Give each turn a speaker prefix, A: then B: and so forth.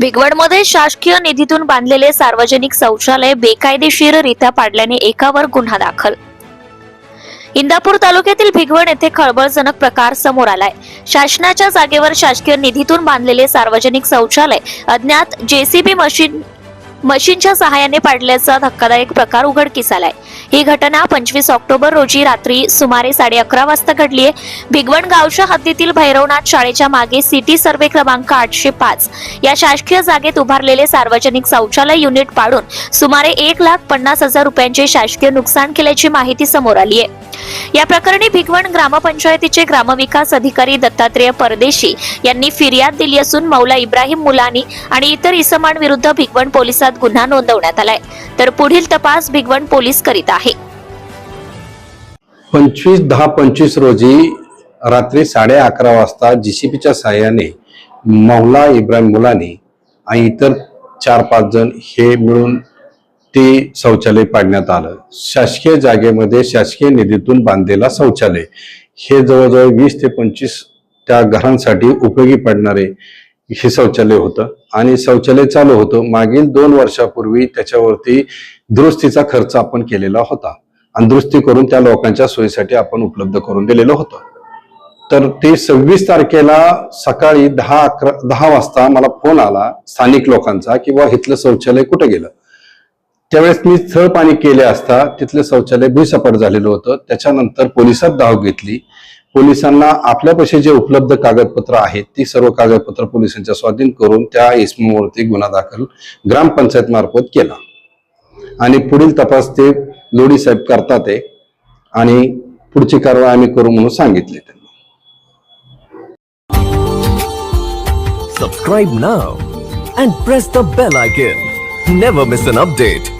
A: भिगवडमध्ये शासकीय निधीतून बांधलेले सार्वजनिक शौचालय बेकायदेशीररित्या पाडल्याने एकावर गुन्हा दाखल. इंदापूर तालुक्यातील भिगवण येथे खळबळजनक प्रकार समोर आलाय. शासनाच्या जागेवर शासकीय निधीतून बांधलेले सार्वजनिक शौचालय अज्ञात जेसीबी मशीन मशीनच्या सहाय्याने पाडल्याचा धक्कादायक प्रकार उघडकीस आलाय ही घटना पंचवीस ऑक्टोबर रोजी रात्री सुमारे साडे अकरा वाजता घडली आहे भिगवण गावच्या हद्दीतील भैरवनाथ शाळेच्या मागे सिटी सर्वे क्रमांक आठशे पाच या शासकीय जागेत उभारलेले सार्वजनिक शौचालय युनिट पाडून सुमारे एक लाख पन्नास हजार रुपयांचे शासकीय नुकसान केल्याची माहिती समोर आली आहे या प्रकरणी भिगवण ग्रामपंचायतीचे ग्रामविकास अधिकारी दत्तात्रेय परदेशी यांनी फिर्याद दिली असून मौला इब्राहिम मुलानी आणि इतर इसमांविरुद्ध भिगवण पोलिसात गुन्हा नोंदवण्यात आलाय. तर पुढील तपास भिगवण पोलीस करीत आहे.
B: पंचवीस दहा पंचवीस रोजी रात्री साडे अकरा वाजता जीसीपीच्या साहाय्याने मौला इब्राहिम मुलानी आणि इतर चार पाच जण हे मिळून ते शौचालय पाडण्यात आलं. शासकीय जागेमध्ये शासकीय निधीतून बांधलेला शौचालय. हे जवळजवळ वीस ते पंचवीस त्या घरांसाठी उपयोगी पडणारे हे शौचालय होतं. आणि शौचालय चालू होतं. मागील दोन वर्षापूर्वी त्याच्यावरती दुरुस्तीचा खर्च आपण केलेला होता. आणि दुरुस्ती करून त्या लोकांच्या सोयीसाठी आपण उपलब्ध करून दिलेलं होतं. तर ते सव्वीस तारखेला सकाळी दहा अकरा दहा वाजता मला फोन आला स्थानिक लोकांचा की इथलं शौचालय कुठे गेलं? त्यावेळेस मी स्थळ पाणी केले असता तिथलं शौचालय भुईसपाट झालेलं होतं. त्याच्यानंतर पोलिसात धाव घेतली. पोलिसांना आपल्यापाशी जे उपलब्ध कागदपत्र आहेत ती सर्व कागदपत्र पोलिसांच्या स्वाधीन करून त्या इसमावरती गुन्हा दाखल ग्रामपंचायत मार्फत केला. आणि पुढील तपास ते लोडी साहेब करतात आणि पुढची कारवाई आम्ही करू म्हणून सांगितले त्यांनी.
C: Subscribe now and press the bell icon never miss an update